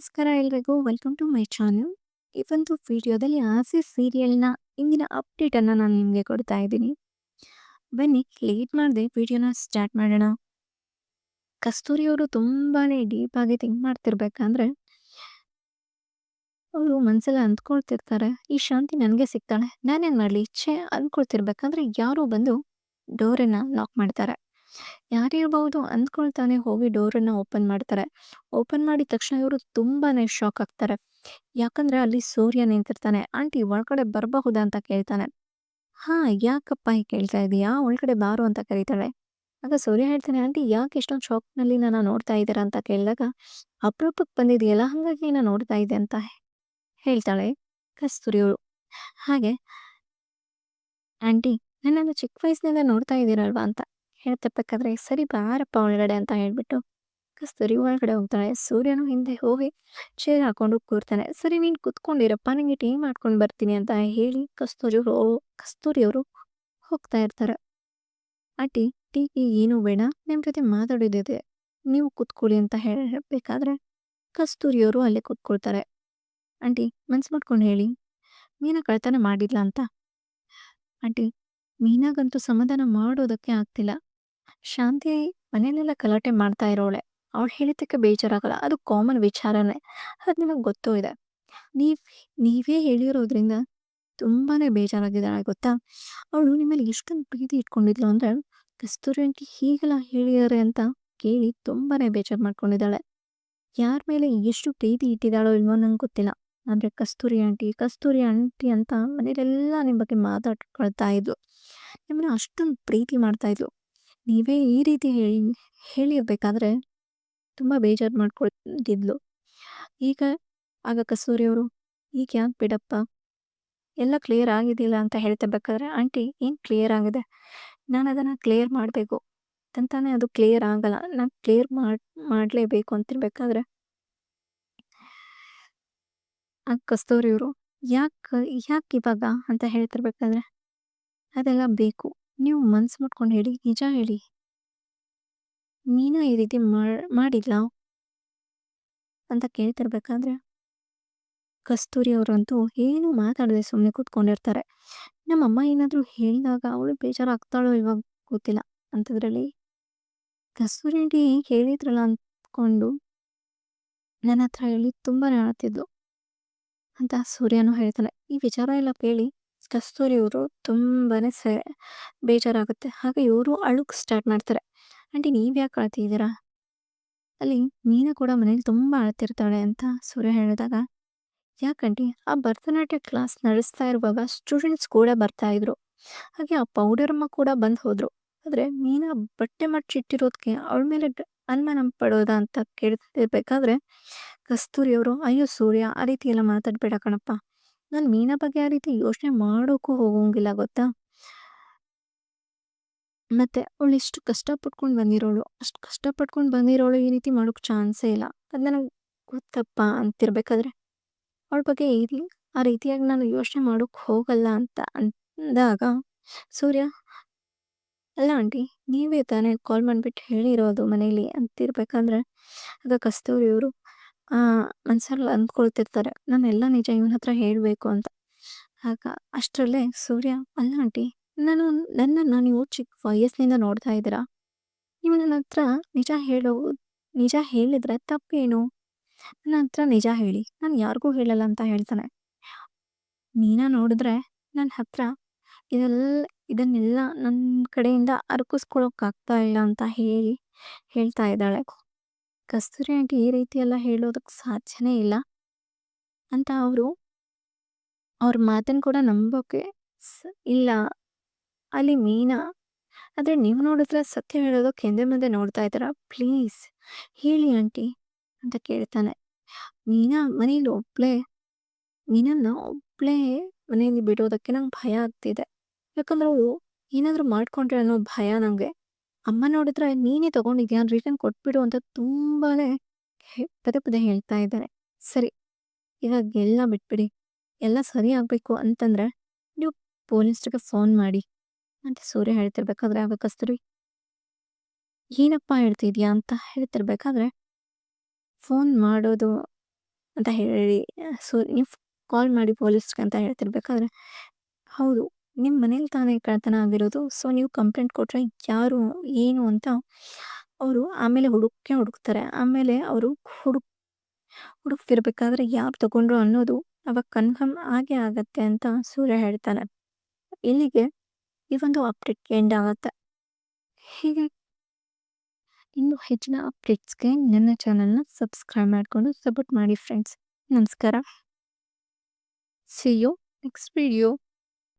ನಮಸ್ಕಾರ ಎಲ್ರಿಗೂ. Welcome to my channel ಈ ಒಂದು ವಿಡಿಯೋದಲ್ಲಿ ಆಸೆ ಸೀರಿಯಲ್ನ ಇಂದಿನ ಅಪ್ಡೇಟನ್ನು ನಾನು ನಿಮಗೆ ಕೊಡ್ತಾ ಇದ್ದೀನಿ. ಬನ್ನಿ ಲೇಟ್ ಮಾಡದೆ ವಿಡಿಯೋನ ಸ್ಟಾರ್ಟ್ ಮಾಡೋಣ. ಕಸ್ತೂರಿ ಅವರು ತುಂಬಾ ಡೀಪಾಗಿ ಥಿಂಕ್ ಮಾಡ್ತಿರ್ಬೇಕಂದ್ರೆ, ಅವರು ಮನಸ್ಸಲ್ಲಿ ಅಂದ್ಕೊಳ್ತಿರ್ತಾರೆ, ಈ ಶಾಂತಿ ನನಗೆ ಸಿಗ್ತಾಳೆ, ನಾನೇನು ಮಾಡಲಿ? ಛೇ, ಅಂದ್ಕೊಳ್ತಿರ್ಬೇಕಂದ್ರೆ ಯಾರೋ ಬಂದು ಡೋರನ್ನು ಲಾಕ್ ಮಾಡ್ತಾರೆ. ಯಾರಿರ್ಬಹುದು ಅಂದ್ಕೊಳ್ತಾನೆ ಹೋಗಿ ಡೋರನ್ನ ಓಪನ್ ಮಾಡ್ತಾರೆ. ಓಪನ್ ಮಾಡಿದ ತಕ್ಷಣ ಇವರು ತುಂಬಾ ಶಾಕ್ ಆಗ್ತಾರೆ. ಯಾಕಂದ್ರೆ ಅಲ್ಲಿ ಸೂರ್ಯ ನಿಂತಿರ್ತಾನೆ. ಆಂಟಿ, ಒಳಗಡೆ ಬರಬಹುದಾ? ಅಂತ ಕೇಳ್ತಾನೆ. ಹಾ, ಯಾಕಪ್ಪ ಹೀಗೆ ಕೇಳ್ತಾ ಇದೀಯಾ? ಒಳಗಡೆ ಬಾರು ಅಂತ ಕರೀತಾಳೆ. ಆಗ ಸೂರ್ಯ ಹೇಳ್ತಾನೆ, ಆಂಟಿ, ಯಾಕೆ ಇಷ್ಟೊಂದು ಶಾಕ್ನಲ್ಲಿ ನಲ್ಲಿ ನನ್ನ ನೋಡ್ತಾ ಇದ್ದೀರಾ? ಅಂತ ಕೇಳಿದಾಗ, ಅಪರೂಪಕ್ಕೆ ಬಂದಿದೆಯಲ್ಲ, ಹಾಗಾಗಿ ನಾನು ನೋಡ್ತಾ ಇದ್ದೆ ಅಂತ ಹೇಳ್ತಾಳೆ ಕಸ್ತೂರಿಯವಳು ಹಾಗೆ, ಆಂಟಿ, ನನ್ನನ್ನು ಚಿಕ್ಕ ವಯಸ್ಸಿನಿಂದ ನೋಡ್ತಾ ಇದ್ದೀರಲ್ವಾ? ಅಂತ. ಹೇಳ್ತಿರ್ಬೇಕಾದ್ರೆ ಸರಿ ಬಾರಪ್ಪ ಒಳಗಡೆ ಅಂತ ಹೇಳ್ಬಿಟ್ಟು ಕಸ್ತೂರಿ ಒಳಗಡೆ ಹೋಗ್ತಾಳೆ. ಸೂರ್ಯನು ಹಿಂದೆ ಹೋಗಿ ಚೇರ್ ಹಾಕೊಂಡು ಕೂರ್ತಾನೆ. ಸರಿ, ನೀನು ಕುತ್ಕೊಂಡಿರಪ್ಪ ನನಗೆ ಟೀ ಮಾಡ್ಕೊಂಡು ಬರ್ತೀನಿ ಅಂತ ಹೇಳಿ ಕಸ್ತೂರಿ ಕಸ್ತೂರಿಯವರು ಹೋಗ್ತಾ ಇರ್ತಾರೆ. ಆಂಟಿ ಟೀ ಏನು ಬೇಡ ನಿಮ್ಮ ಜೊತೆ ಮಾತಾಡೋದಿದೆ. ನೀವು ಕುತ್ಕೊಳ್ಳಿ ಅಂತ ಹೇಳಬೇಕಾದ್ರೆ ಕಸ್ತೂರಿಯವರು ಅಲ್ಲೇ ಕುತ್ಕೊಳ್ತಾರೆ. ಆಂಟಿ, ಮನ್ಸು ಮಾಡ್ಕೊಂಡು ಹೇಳಿ. ಮೀನಾ ಕಳ್ತನ ಮಾಡಿಲ್ಲ ಅಂತ? ಆಂಟಿ, ಮೀನಾಗಂತೂ ಸಮಾಧಾನ ಮಾಡೋದಕ್ಕೆ ಆಗ್ತಿಲ್ಲ. ಶಾಂತಿ ಮನೇಲೆಲ್ಲ ಗಲಾಟೆ ಮಾಡ್ತಾ ಇರೋಳೆ. ಅವಳು ಹೇಳಿದ್ದಕ್ಕೆ ಬೇಜಾರಾಗಲ್ಲ. ಅದು ಕಾಮನ್ ವಿಚಾರನೇ. ಅದು ನಿಮಗೆ ಗೊತ್ತೂ ಇದೆ. ನೀವ್, ನೀವೇ ಹೇಳಿರೋದ್ರಿಂದ ತುಂಬಾನೇ ಬೇಜಾರಾಗಿದ್ದಾಳೆ, ಗೊತ್ತಾ? ಅವಳು ನಿಮ್ಮಲ್ಲಿ ಎಷ್ಟೊಂದು ಪ್ರೀತಿ ಇಟ್ಕೊಂಡಿದ್ಲು ಅಂದ್ರೆ ಕಸ್ತೂರಿ ಆಂಟಿ ಹೀಗೆಲ್ಲ ಹೇಳಿದಾರೆ ಅಂತ ಕೇಳಿ ತುಂಬಾನೇ ಬೇಜಾರು ಮಾಡ್ಕೊಂಡಿದ್ದಾಳೆ. ಯಾರ ಮೇಲೆ ಎಷ್ಟು ಪ್ರೀತಿ ಇಟ್ಟಿದ್ದಾಳೋ ಇಲ್ವೋ ನಂಗೆ ಗೊತ್ತಿಲ್ಲ. ಅಂದ್ರೆ ಕಸ್ತೂರಿ ಆಂಟಿ ಕಸ್ತೂರಿ ಆಂಟಿ ಅಂತ ಮನೇಲೆಲ್ಲ ನಿಮ್ಮ ಬಗ್ಗೆ ಮಾತಾಡ್ಕೊಳ್ತಾ ಇದ್ಲು ನಿಮ್ಮನ್ನ ಅಷ್ಟೊಂದು ಪ್ರೀತಿ ಮಾಡ್ತಾ ಇದ್ಲು ನೀವೇ ಈ ರೀತಿ ಹೇಳಿ, ಹೇಳಿರ್ಬೇಕಾದ್ರೆ ತುಂಬ ಬೇಜಾರು ಮಾಡ್ಕೊಳ್ತಿದ್ಲು. ಈಗ ಆಗ ಕಸ್ತೂರಿ ಅವರು, ಈಗ ಯಾಕೆ ಬಿಡಪ್ಪ? ಎಲ್ಲ ಕ್ಲಿಯರ್ ಆಗಿದ್ದಿಲ್ಲ ಅಂತ ಹೇಳ್ತಿರ್ಬೇಕಾದ್ರೆ ಆಂಟಿ, ಏನು ಕ್ಲಿಯರ್ ಆಗಿದೆ? ನಾನು ಅದನ್ನು ಕ್ಲಿಯರ್ ಮಾಡಬೇಕು. ತಂತಾನೆ ಅದು ಕ್ಲಿಯರ್ ಆಗಲ್ಲ. ನಾನು ಕ್ಲಿಯರ್ ಮಾಡಿ, ಮಾಡಲೇಬೇಕು ಅಂತಿರ್ಬೇಕಾದ್ರೆ ಆ ಕಸ್ತೂರಿಯವರು ಯಾಕೆ ಯಾಕೆ ಇವಾಗ? ಅಂತ ಹೇಳ್ತಿರ್ಬೇಕಾದ್ರೆ, ಅದೆಲ್ಲ ಬೇಕು. ನೀವು ಮನ್ಸು ಮಾಡ್ಕೊಂಡು ಹೇಳಿ, ನಿಜ ಹೇಳಿ. ಮೀನಾ ಈ ರೀತಿ ಮಾಡಿಲ್ಲ ಅಂತ ಕೇಳ್ತಿರ್ಬೇಕಾದ್ರೆ, ಕಸ್ತೂರಿ ಅವರಂತೂ ಏನೂ ಮಾತಾಡದೆ ಸುಮ್ಮನೆ ಕೂತ್ಕೊಂಡಿರ್ತಾರೆ. ನಮ್ಮಮ್ಮ ಏನಾದರೂ ಹೇಳಿದಾಗ ಅವಳು ಬೇಜಾರಾಗ್ತಾಳೋ ಇವಾಗ ಗೊತ್ತಿಲ್ಲ. ಅಂಥದ್ರಲ್ಲಿ ಕಸ್ತೂರಿ ಆಂಟಿ ಹೇಳಿದ್ರಲ್ಲ ಅಂದ್ಕೊಂಡು ನನ್ನ ಹತ್ರ ಹೇಳಿ ತುಂಬಾ ಅಳ್ತಿದ್ಲು ಅಂತ ಸೂರ್ಯನು ಹೇಳ್ತಾನೆ. ಈ ವಿಚಾರ ಎಲ್ಲ ಕೇಳಿ ಕಸ್ತೂರಿ ಅವರು ತುಂಬಾ ಸ, ಬೇಜಾರಾಗುತ್ತೆ. ಹಾಗೆ ಇವರು ಅಳುಕ್ ಸ್ಟಾರ್ಟ್ ಮಾಡ್ತಾರೆ. ಆಂಟಿ ನೀವು ಯಾಕೆ ಅಳ್ತಿದ್ದೀರಾ ಅಲ್ಲಿ ಮೀನಾ ಕೂಡ ಮನೇಲಿ ತುಂಬ ಅಳ್ತಿರ್ತಾಳೆ ಅಂತ ಸೂರ್ಯ ಹೇಳಿದಾಗ ಯಾಕಂಟಿ ಆ ಭರತನಾಟ್ಯ ಕ್ಲಾಸ್ ನಡೆಸ್ತಾ ಇರುವಾಗ ಸ್ಟೂಡೆಂಟ್ಸ್ ಕೂಡ ಬರ್ತಾ ಇದ್ರು. ಹಾಗೆ ಆ ಪೌಡರಮ್ಮ ಕೂಡ ಬಂದು ಹೋದ್ರು. ಆದರೆ ಮೀನಾ ಬಟ್ಟೆ ಮಡ್ಚಿಟ್ಟಿರೋದಕ್ಕೆ ಅವಳ ಮೇಲೆ ಅನುಮಾನ ಪಡೋದ ಅಂತ ಕೇಳ್ತಿರ್ಬೇಕಾದ್ರೆ, ಕಸ್ತೂರಿ ಅವರು, ಅಯ್ಯೋ ಸೂರ್ಯ, ಆ ರೀತಿ ಎಲ್ಲ ಮಾತಾಡ್ಬೇಡ ಕಣಪ್ಪ. ನಾನು ಮೀನಾ ಬಗ್ಗೆ ಆ ರೀತಿ ಯೋಚನೆ ಮಾಡೋಕ್ಕೂ ಹೋಗೋಂಗಿಲ್ಲ, ಗೊತ್ತಾ? ಮತ್ತೆ ಅವಳು ಎಷ್ಟು ಕಷ್ಟಪಟ್ಕೊಂಡು ಬಂದಿರೋಳು, ಅಷ್ಟು ಕಷ್ಟಪಟ್ಕೊಂಡು ಬಂದಿರೋಳು ಈ ರೀತಿ ಮಾಡೋಕ್ ಚಾನ್ಸೇ ಇಲ್ಲ. ಅದು ನನಗೆ ಗೊತ್ತಪ್ಪ ಅಂತಿರ್ಬೇಕಾದ್ರೆ, ಅವಳ ಬಗ್ಗೆ ಈ ಆ ರೀತಿಯಾಗಿ ನಾನು ಯೋಚನೆ ಮಾಡೋಕ್ಕೆ ಹೋಗಲ್ಲ ಅಂತ ಅಂದಾಗ, ಸೂರ್ಯ, ಅಲ್ಲ ಆಂಟಿ, ನೀವೇ ತಾನೇ ಕಾಲ್ ಮಾಡಿಬಿಟ್ಟು ಹೇಳಿರೋದು ಮನೇಲಿ ಅಂತಿರ್ಬೇಕಂದ್ರೆ, ಆಗ ಕಸ್ತೂರಿ ಅವರು ಆ, ಮನ್ಸಲ್ಲಿ ಅಂದ್ಕೊಳ್ತಿರ್ತಾರೆ. ಎಲ್ಲ ನಿಜ ಇವನ ಹತ್ರ ಹೇಳಬೇಕು ಅಂತ. ಆಗ ಅಷ್ಟರಲ್ಲೇ, ಸೂರ್ಯ, ಅಲ್ಲ ಆಂಟಿ, ನಾನು, ನನ್ನನ್ನು ನೀವು ಚಿಕ್ಕ ವಯಸ್ಸಿನಿಂದ ನೋಡ್ತಾ ಇದ್ದೀರಾ? ನೀವು ನನ್ನ ಹತ್ರ ನಿಜ ಹೇಳೋ, ನಿಜ ಹೇಳಿದ್ರೆ ತಪ್ಪೇನು? ನನ್ನ ಹತ್ರ ನಿಜ ಹೇಳಿ. ನಾನು ಯಾರಿಗೂ ಹೇಳಲ್ಲ ಅಂತ ಹೇಳ್ತಾನೆ. ಮೀನಾ ನೋಡಿದ್ರೆ ನನ್ನ ಹತ್ರ ಇದೆಲ್ಲ, ಇದನ್ನೆಲ್ಲ ನನ್ನ ಕಡೆಯಿಂದ ಅರ್ಕಿಸ್ಕೊಳಕ್ಕಾಗ್ತಾ ಇಲ್ಲ ಅಂತ ಹೇಳಿ, ಹೇಳ್ತಾ ಇದ್ದಾಳೆ. ಕಸ್ತೂರಿ ಆಂಟಿ ಈ ರೀತಿ ಎಲ್ಲ ಹೇಳೋದಕ್ಕೆ ಸಾಧ್ಯನೇ ಇಲ್ಲ. ಅಂತ ಅವರು, ಅವ್ರ ಮಾತನ್ನು ಕೂಡ ನಂಬೋಕೆ ಇಲ್ಲ. ಅಲ್ಲಿ ಮೀನಾ, ಆದರೆ ನೀವು ನೋಡಿದ್ರೆ ಸತ್ಯ ಹೇಳೋದಕ್ಕೆ ಹಿಂದೆ ಮುಂದೆ ನೋಡ್ತಾ ಇದ್ದಾರ? ಪ್ಲೀಸ್ ಹೇಳಿ ಆಂಟಿ ಅಂತ ಕೇಳ್ತಾನೆ. ಮೀನಾ ಮನೇಲಿ ಒಬ್ಳೆ, ಮೀನನ್ನ ಒಬ್ಳೆ ಮನೆಯಲ್ಲಿ ಬಿಡೋದಕ್ಕೆ ನಂಗೆ ಭಯ ಆಗ್ತಿದೆ. ಯಾಕಂದ್ರೆ ಅವಳು ಏನಾದರೂ ಮಾಡ್ಕೊಂಡ್ರೆ ಅನ್ನೋ ಭಯ ನಂಗೆ. ಅಮ್ಮ ನೋಡಿದ್ರೆ, ನೀನೇ ತಗೊಂಡಿದ್ಯಾ? ರಿಟರ್ನ್ ಕೊಟ್ಬಿಡು ಅಂತ ತುಂಬಾನೇ ಪದೇ ಪದೇ ಹೇಳ್ತಾ ಇದ್ದಾರೆ. ಸರಿ, ಇವಾಗ ಎಲ್ಲ ಬಿಟ್ಬಿಡಿ. ಎಲ್ಲ ಸರಿ ಆಗಬೇಕು ಅಂತಂದ್ರೆ ನೀವು ಪೊಲೀಸ್ರಿಗೆ ಫೋನ್ ಮಾಡಿ ಅಂತ ಸೂರ್ಯ ಹೇಳ್ತಿರ್ಬೇಕಾದ್ರೆ ಆಗ ಕಸ್ತೂರಿ ಏನಪ್ಪ ಹೇಳ್ತಿದ್ಯಾ ಅಂತ ಹೇಳ್ತಿರ್ಬೇಕಾದ್ರೆ ಫೋನ್ ಮಾಡೋದು ಅಂತ ಹೇಳಿ, ಸೂರ್ಯ, ನೀವು ಕಾಲ್ ಮಾಡಿ ಪೊಲೀಸ್‌ಗೆ ಅಂತ ಹೇಳ್ತಿರ್ಬೇಕಾದ್ರೆ ಹೌದು. ನಿಮ್ಮ ಮನೇಲಿ ತಾನೇ ಕಳ್ತನ ಆಗಿರೋದು. ಸೊ ನೀವು ಕಂಪ್ಲೇಂಟ್ ಕೊಟ್ಟರೆ ಯಾರು, ಏನು ಅಂತ ಅವರು ಆಮೇಲೆ ಹುಡುಕೇ ಹುಡುಕ್ತಾರೆ. ಆಮೇಲೆ ಅವರು ಹುಡುಕ್, ಹುಡುಕ್ತಿರ್ಬೇಕಾದ್ರೆ ಯಾರು ತಗೊಂಡ್ರು ಅನ್ನೋದು ಅವಾಗ ಕನ್ಫರ್ಮ್ ಆಗೇ ಆಗತ್ತೆ ಅಂತ ಸೂರ್ಯ ಹೇಳ್ತಾನೆ. ಇಲ್ಲಿಗೆ ಈ ಒಂದು ಅಪ್ಡೇಟ್ ಎಂಡ್ ಆಗುತ್ತೆ. ಹೀಗೆ ಇನ್ನು ಹೆಚ್ಚಿನ ಅಪ್ಡೇಟ್ಸ್‌ಗೆ ನನ್ನ ಚಾನಲ್‌ನ ಸಬ್ಸ್ಕ್ರೈಬ್ ಮಾಡಿಕೊಂಡು ಸಪೋರ್ಟ್ ಮಾಡಿ ಫ್ರೆಂಡ್ಸ್. ನಮಸ್ಕಾರ. See you next video.